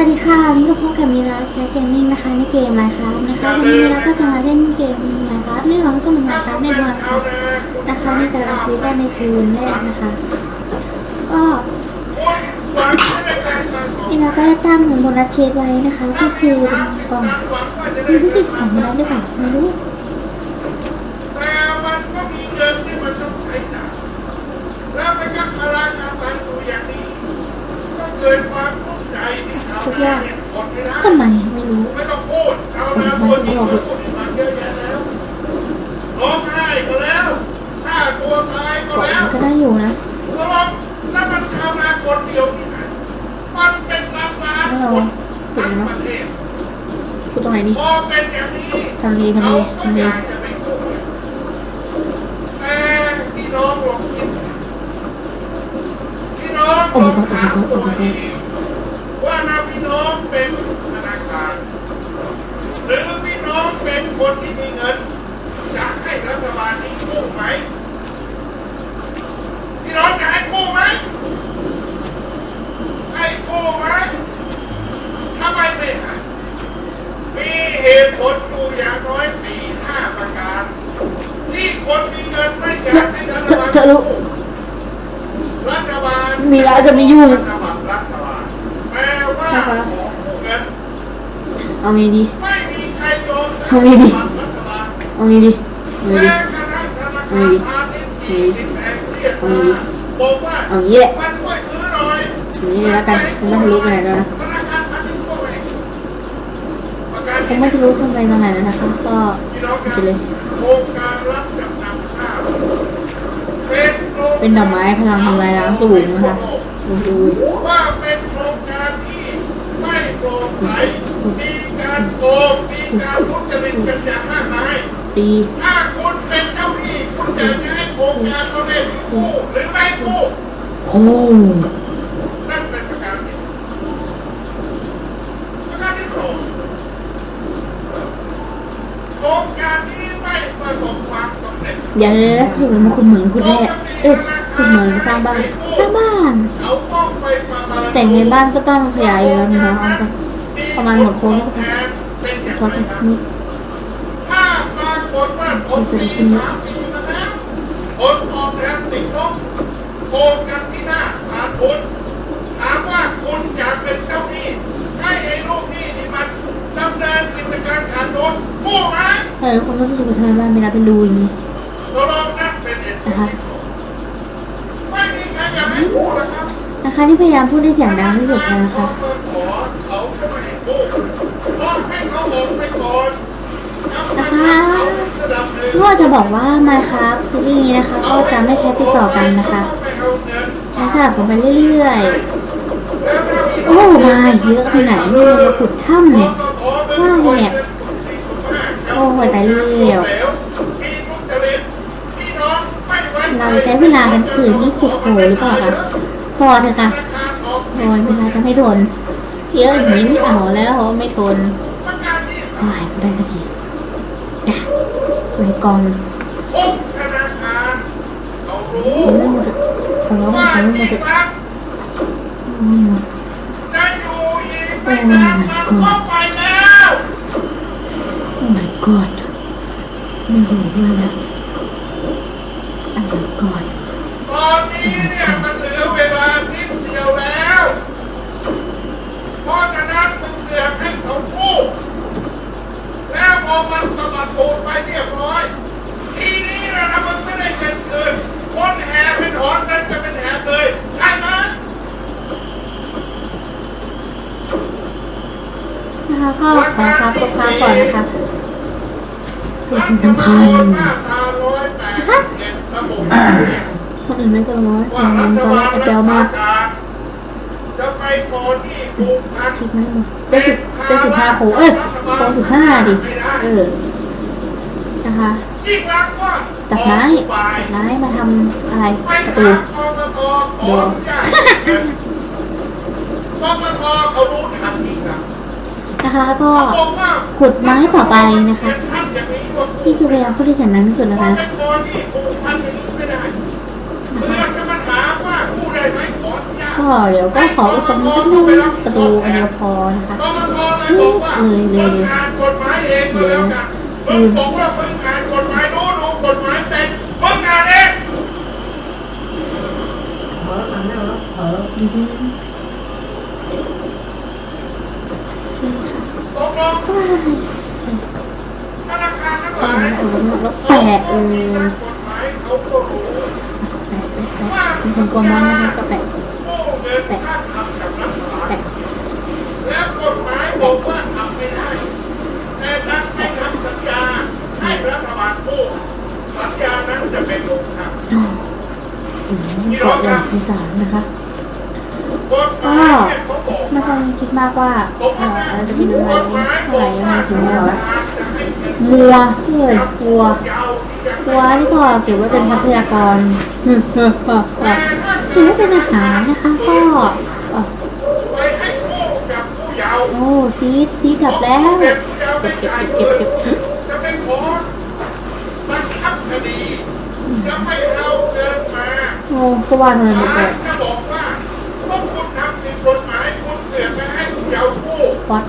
วัสดีค่ะนี่ก็พบกับมีรักแคสเกมมิ่งนะคะในเกมไมค์ครับนะคะวันนี้เราก็จะมาเล่นเกมไมค์ครับแน่นองก็เป็นไมค์ครับในวันค่ะนะคะในแต่ละชีวิตในคืนแรกนะคะก็นี่เราก็จะตั้งโบนัสเชดไว้นะคะ ก็คือเป็นกล่องม่รู้สิของอะไรหรือเปล่าไม่รู้ แต่มันก็มีเงินที่มันต้องใช้จ่ายแล้วไปยักคาราคาสันอยู่อย่างนี้ ก็เกิดความทุกข์ใจ ที่ชาวนาเนี่ยอดไม่ได้ทำไมไม่รู้ไม่ต้องพูดชาวนาตัวนี้ก็พูดมาเยอะแยะแล้วร้องไห้ก็แล้วฆ่าตัวตายก็กดแล้วมันก็ได้อยู่นะตกลงแล้วมันชาวนาคนเดียวที่ไหนมันเป็นล้านล้านคนทั้งประเทศพูดตรงไหนดีพอเป็นอย่างนี้ทำดีทำดีทำดีเขาก็อยากจะไปกู้เงินแต่พี่น้องลองคิดพี่น้องลองถามตัวเองว่า นาพี่น้องเป็นธนาคาร หรือพี่น้องเป็นคนที่มีเงินอยากให้รัฐบาลนี้กู้ไหมพี่น้องจะให้กู้ไหมให้กู้ไหมทำไมไม่ให้มีเหตุผลอยู่อย่างน้อยสี่ห้าประการ ที่คนมีเงินไม่อยากให้รัฐจะบาลจะรู้รัฐบาลมีแล้วจะไม่ยุ่ง รัฐบาลรัฐบาลแปล ว่านะคะของผู้เงินเอาไงดีไม่มีใครยอมเอาไงดีรัฐบาลเอาไงดีเอาไงแม้ดีกระทั่งธนาคารพาณิชย์ยี่สิบแห่งเรียกมาบอกว่าเอางี้แหละมาช่วยซื้อหน่อยอย่างนี้แล้วกันไม่ทะลุไปไหนแล้วนะธนาคารพาณิชย์ก็ไม่ประกันผมไม่ทะลุขึ้นไปตรงไหนแล้วนะคะก็พี่น้องครับไปเลยโครงการรับจำนำข้าวเป็นโครงเป็นดอกไม้พลังทำลายล้างสูงนะคะดูดู โปร่งใสมีการโกงมีการทุจริตกันอย่างมากมายดีถ้าคุณเป็นเจ้าหนี้คุณอยากจะให้โครงการเขาได้กู้หรือไม่กู้โค้นั่นเป็นประการที่หนึ่งประการที่สองโครงการนี้ไม่ประสบความสำเร็จเดี๋ยวเลยนะคือมันมาคุณเหมือนคุณแรกเอ๊ะคุณเหมือนสร้างบ้านสร้างบ้าน แต่งในบ้านก็ต้องขยายอยู่แล้วนะคะเอาไปประมาณหมดโค้งก็แทนเป็นอย่างทอดไรกันครับนี่ถ้าปรากฏว่าผลปีสามปีมาแล้วผลตอบแทนติดลบโกงกันที่หน้าขาดทุนถามว่าคุณอยากเป็นเจ้าหนี้ให้ไอ้ลูกหนี้ที่มันดำเนินกิจการขาดทุนกู้ไหมเออคนก็รู้สึกว่าทำไมบ้านไม่รับเป็นรูอย่างนี้ตกลงนั่นเป็นเหตุผลไม่มีใครอยากให้กู้หรอกครับ นะคะที่พยายามพูดได้เสียงดังที่สุดนะคะนะคะก็จะบอกว่ามาครับคือที่นี้นะคะ ก็จะไม่แค่ติดต่อกันนะคะใช้สลับกันไปเรื่อยๆ โอ้มาเยอะไปไหนเนี่ยเราขุดถ้ำเนี่ยว่าเนี่ยโอ้หัวใจเลี้ยวเราใช้เวลากันคืนที่ขุดโหหรือเปล่าคะ พอเถอะค่ะโอยเวลาจะไม่ทนเยอะอย่างนี้ไม่เอาแล้วไม่ทนหายไปได้สักทีจ้ะไว้กองทุกธนาคารเขารู้อะขอร้องว่าคนไม่หมที่ดอะรักไม่หมดจะอยู่อีกไม่นานมันก็ไปแล้วโอ้ my god ไม่อยู่ด้วยนะโอ้ my god ตอนนี้เนี่ยมันเหลือเวลานิดเดียวแล้ว เพราะฉะนั้นมึงเสือกให้เขาพูดแล้วพอ มันสะบัดตูดไปเรียบร้อย ทีนี้นะนะมึงไม่ได้เงินคืนคนแห่เป็นหอนเงินจะเป็นแหบเลยใช่ไหมนะคะก็ขอครับก็ครับก่อนนะคะเป็นสิ่งสำคัญมาตราร้อยแปดสิบเอ็ดระบุเนี่ยคนอื่นไม่ก็ร้อยสอว่างรัมันฐก็บาลแอบรัเดียวกมาษากการจะไปก่อนที่กรุงพันคิดไหมหมดได้สิบได้สิบห้าโค้งเอ้ยโค้งสิบห้าดิ เออ นะคะยิ่งรักก็ตัดไม้ตัดไม้มาทำอะไรไปประถาตูมกกตขออนุญาตกกตเขารู้ทันทีครับนะคะก็บอกว่าขุดไม้ต่อไปนะคะท่านอย่างนี้ว่านี่คือพยายามพูดที่เสียงดังที่สุดนะคะเป็นคนที่กรุงพันอย่างนี้ไม่ได้เพื่อนจะมาถามว่ากู้ได้ไหมขออนุญาตก็เดี๋ยวก็ขออุดตรงนี้ก็นึงประตูอันเดียวพอนะคะกมกเลยบอกว่าเลยเลยเลย มึงอ่านกฎหมายเองก็แล้วกันมึงบอกว่ามึงอ่านกฎหมายรู้ดูกฎหมายเป็นมึงอ่านเองดีดีโอเคค่ะตกลงว้ายธนาคารทั้งหเอาลายแล้วแล้วแปะเออนักกฎหมายเขาก็รู้แปะแปะแปะเป็นคนกลัวมันนะคะก็แปะผู้เงินค่าทำกับรัฐบาลแปะแล้วกฎหมายบอกว่าทำไม่ได้แต่นักให้ทำ สัญญาให้รัฐบาลพูดสัญญานั้นจะเป็นลงทางอ๋ออืมเกาะใหญ่ไพศาลนะคะกฎหมายเนี่ยเขาบอกไม่ต้ว่าองคิดมากว่าเออเราจะมีเวลาเท่าไหร่ยังไงถึงเวลาจะให้เงินวัวเลยวัวยาวที่จะวัวนี่ก็เก็บไว้เป็นทรัพยากรถือว่าเป็นอาหารนะคะ ก็โอ้ซีดซีดดับแล้ว เก็บผู้เยาว์เก็ไม่จ่ายเก็บเงินจะเป็นขอบังคับคดีจะไม่เอาเงินมาโอ้ก็ว่าทำไมศาลจะบอกว่าพวกคุณทำผิดกฎหมายคุณเสือกไม่ให้ผู้าว์กู้ป๊อต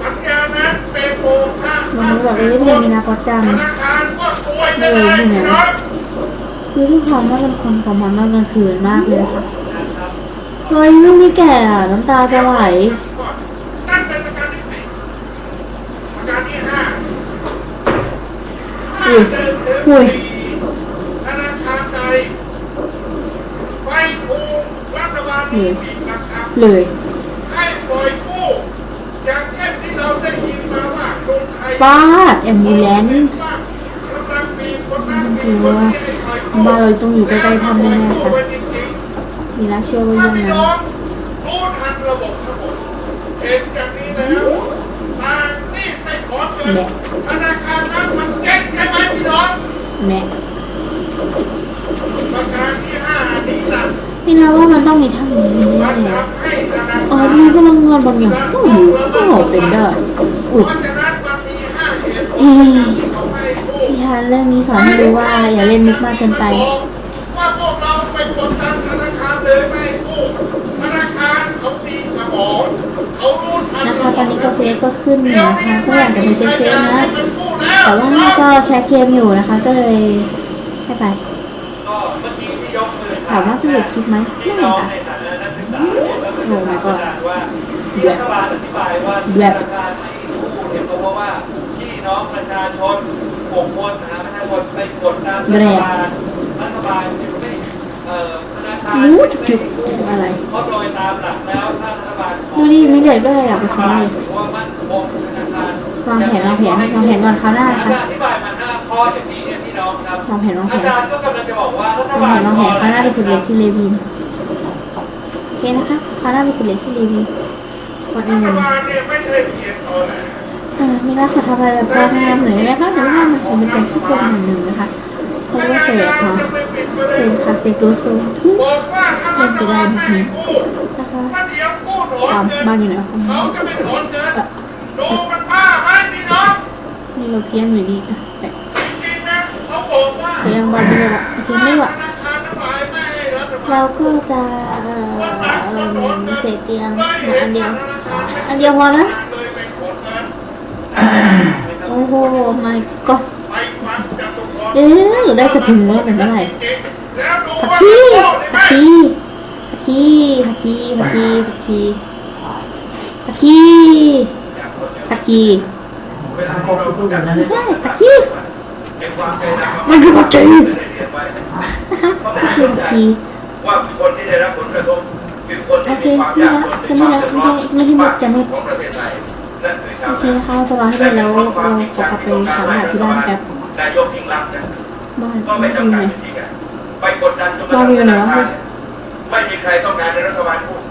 สัญญานั้นเป็นโมฆะวันนี้แบบเอ้ยไม่มีนาป๊อจังธนาคารก็ซวยไปเลยน้องคือที่ความว่าเป็นคนของมันนอนกลางคืนมากเลยค่ะเฮ้ยลูกนี่แก่น้ำตาจะไหล ก่อนนั่นเป็นประการที่สี่ประการที่ห้าถ้า อุ้ยเดินถึงอุ้ยสี่ธนาคารใดไปถูกรัฐบาลนี้ผิดบังคับเลยให้ปล่อยกู้อย่างเช่นที่เราได้ยินมาว่ากรุงไทยป้าดแอมบูแลนซ์ว่ากำลังมีคนนั้นมีคนนี้ให้ปล่อยกู้บ้านเราต้องอยู่ใกล้ๆถ้ำแน่ๆค่ะปล่อยกู้ไว้จริงๆมีรักเชื่อว่าถ้ายังพี่ไงน้องรู้ทันระบบทั้งหมดเห็นจากนี้แล้วทางนี่ไปขอเงินธนาคารนั้นมันเจ๊งใช่ไหมพี่น้อง แม่ประการที่ห้านี้นะพี่นาว่ามันต้องมีถ้ำนี้มันแน่ๆทำให้ธนาอ๋อคารมีพลังงานบางอย่างก็อยู่ก็เป็นได้เพอุ้ยราะฉะนั้นมันมีห้าเหตุผลเอ้ยที่เขาให้กู้นิทานเรื่องนี้สอนให้รู้ว่าอย่าเล่นมุกมากเกินไปว่าพวกเราไปกดดันธนาคารเลยไม่ให้กู้ธนาคารเขาตีสมองเขารู้ทันนะคะตอนนี้ก็เฟซก็ขึ้นอยู่เดี๋ยวนะคะนี้ก็อยากจะไปเช็คเฟซนะให้มันกู้ แล้วแต่ว่าก็แคสเกมอยู่นะคะ ก็เลยให้ไปก็เมื่อกี้ที่ยกมือถามว่าจะหยุดคลิปไหมไม่พี่น้องค่ะในฐานะนักศึกษาเนี่ยก็คือโอ้ my god ว่าที่รัฐบาลอธิบายว่าแบบธนาคารที่กู้เนี่ยเพราะว่าพี่น้องประชาชนหกคนนะประชาชนไปกดตามรัฐบาลรัฐบาลจึงไม่เอ่อธนาคารรู้จึงจุไม่กกู้ๆอะไรเพราะโดยตามหลักแล้วถ้ารัฐบาลดูดิไม่เด็ดด้วยอยากไปรัฐทำบาเลลยถือว่ามั่นคงธนาคาร วางแผนวางแผนวางแผนก่อนคราวหน้ค่ะอธิบายมาห้าข้ออย่างนี้เนี่ยพี่น้องครับวางแผนวางแผนอาจารย์ก็กำลังจะบอกว่ารัฐวางบางแผนวางแผนคราวหน้าไปขุดเหล็กที่เลวินโอเคนะคะคราวหน้าไปขุดเหล็กที่เลวินก่อนอื่นเนี่ยไม่ใช่เพียงตอแหลเอมีราคาทำอะไรแบบบ้างามหน่อยไหมคะหรือว่ามันเป็นการที่คนหนึ่งหนึ่งนะคะเพราะว่าเสกเศษค่ะเสเด็นกค่ะเสกโลโซทุกบอกว่าถ้ารัฐบาลไม่ให้กู้นะคะถ้าเดี๋ยวกู้ถอนเงินบ้านอยู่ไหนวะ เราเพี้ยนอยดีอะแปะจริงนะเขาบอกว่าเพี้ยนบ้านไม่ได้ลไม่ไหวธนาคารทั้งหลายไม่ให้รัฐบาเราก็จะเอ่อเอ่อเศษเตียงมาอันเดียว อันเดียวพอนะโอ้โห my god เอ๊ะหนูได้สปริงเมอร์เป็นเมื่อไหร่ผักชีผักชีผักชีผักชีผักชีผักชีผักชีผักชี เวลาที่เราพูดกันไม่ใช่ผักชีเป็นความใจดำมันคือผักชีไม่ได้นะคะคือตะคีว่าคนที่ได้รับผลกระทบคือคนโอที่เคมีความยากจนไม่ละความจะไม่เดือดละร้อนไม่ไม่ที่มดจะมืดของประเทศไทยโอเคนานะคะจะรอให้ไปแล้วเราขอกลับไปหาหาที่บ้านแป๊บนายกยิ่งรักนะบ้านก็ไม่ไม่จำกัมีดไหมวิธีการไปกดดันจนกระเราทั่งมีอยู่ธนาคารไม่มีใครต้องการในรัฐบาลพูด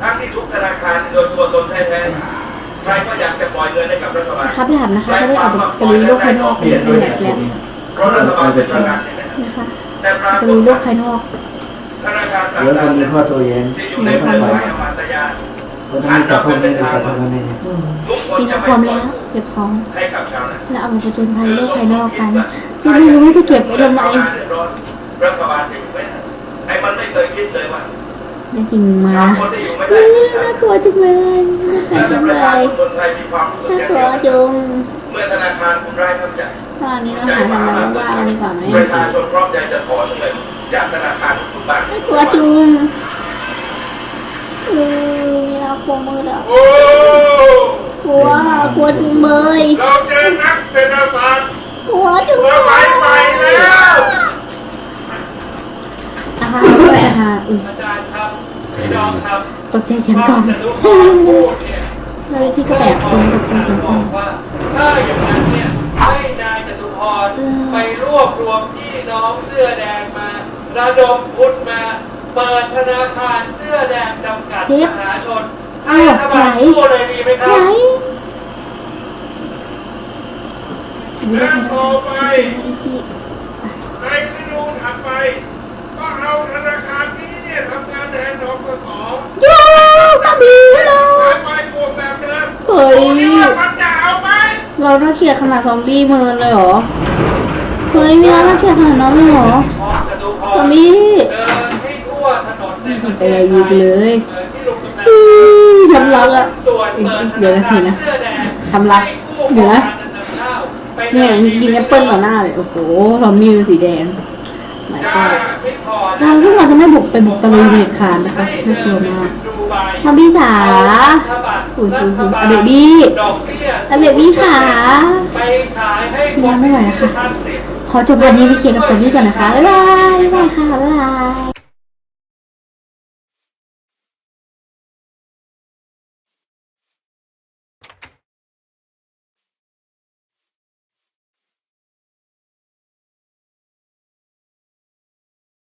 ทั้งที่ทุกธนาคารโดยตัวตนแท้ๆ ใครก็อยากจะปล่อยเงินให้กับรัฐบาลครับพี่ถามนะคะก็ได้ออกไปลุยโลกภายนอกเป็นเป็นแหลกแล้วเพราะรัฐบาลเป็นประกันใช่ไหมครับนะคะแต่ปราจะกลุฏยโลว่ากภายนอกธนาคารต่เดี๋ยวจะางมีข้อโต้แย้งๆที่อยู่ในประเทศไทยอมาตยานก็ต้องมีกับพวกนี้กับพวกนี้ทุกคนมีจะพร้อมไม่ปล่แล้อยวเก็บของให้กับชาวนาแล้วเอามาประจนภัยโลกภายนอกกันซึ่งไม่รู้ว่าจะเก็บไว้ทำไมรัฐบาลจะอยู่ไม่ได้ไอ้มันไม่เคยคิดเลยว่า ได้จริงมาบางคนที่อยู่ไม่เฮ้ได้ยน่ากลัวจังเลยน่ากลัวและจังประเลชายชนคนไทยมีความรู้สึกน่าอย่างกลัเดีวยวจุงเมื่อธนาคารคุณไร้น้ำใจตอนนี้เราหาทำอะไรว่างๆดีกว่าไหมประชาชนพร้อมใจจะถอนเงินจากธนาคารทุกบ้านน่ากลัวจุงเออมีเรากลัวมืดอะโอ้กลัวกลัวจุงเบยเราเจอนักเศรษฐศาสตร์กลัวจุงเมื่อเบใหม่ยใหม่แล้ว อาหารด้วยอาหารอุ้ยอาจารย์ครับพี่น้องครับตกใจเสียงกล่องจะรู้ข้อมูลเนี่ยเฮ้ยที่ก็แบบคนตกใจเสียงกล่องว่าถ้าอย่างนั้นเนี่ยให้นายจตุพรเออไปรวบรวมพี่น้องเสื้อแดงมาระดมทุนมาเปิดธนาคารเสื้อแดงจำกัดมหาชนให้รัฐบาลกู้เลยดีไหมคไหรับนและต่อไปดูสิในฤดูถัดไปก็ เอาธนาคารนี้เนี่ยทำงานแทนนกสโย่สามีเราขายไปโกงแบบเดิมเฮ้ยดูนี่ว่ามันจะเอาไหมเราน่าเกลียดขนาดซอมบี้เมินเลยเหรอ เฮ้ยมีเราน่าเกลียดขนาดนั้นเลยเหรอจตุพซอมบี้เดินให้ทั่วถนนในประเทใจศยิงเลยเออที่ลงกำนันอื้อทำรักอะส่วนเปิดธเดี๋ยวนานะคารเดี๋ยวนะเสื้อแดงทำรักให้กู้เดี๋ยวนะ การนำข้าไปเนี่ยยิงแอปเปิลต่อหน้าเลย โอ้โหซอมบี้เป็นสีแดงหมายจ้าก็ไม่พอนะ เราซึ่งเราจะไม่บุกไปบุกตะลุยเด็ดขาดนะคะน่ากลัวมากซอมบี้จ๋าอุ้ยอุ้ยอุ้ยอะเบบี้ดอกเบี้ยอะเบบี้ขาไปขายให้ยังไม่ไหวแล้วค่ะท่านสิบขอจบวันนี้ไปเคลียร์กับซอมบี้ก่อนนะคะบ๊ายบายบ๊ายบายค่ะบ๊ายบาย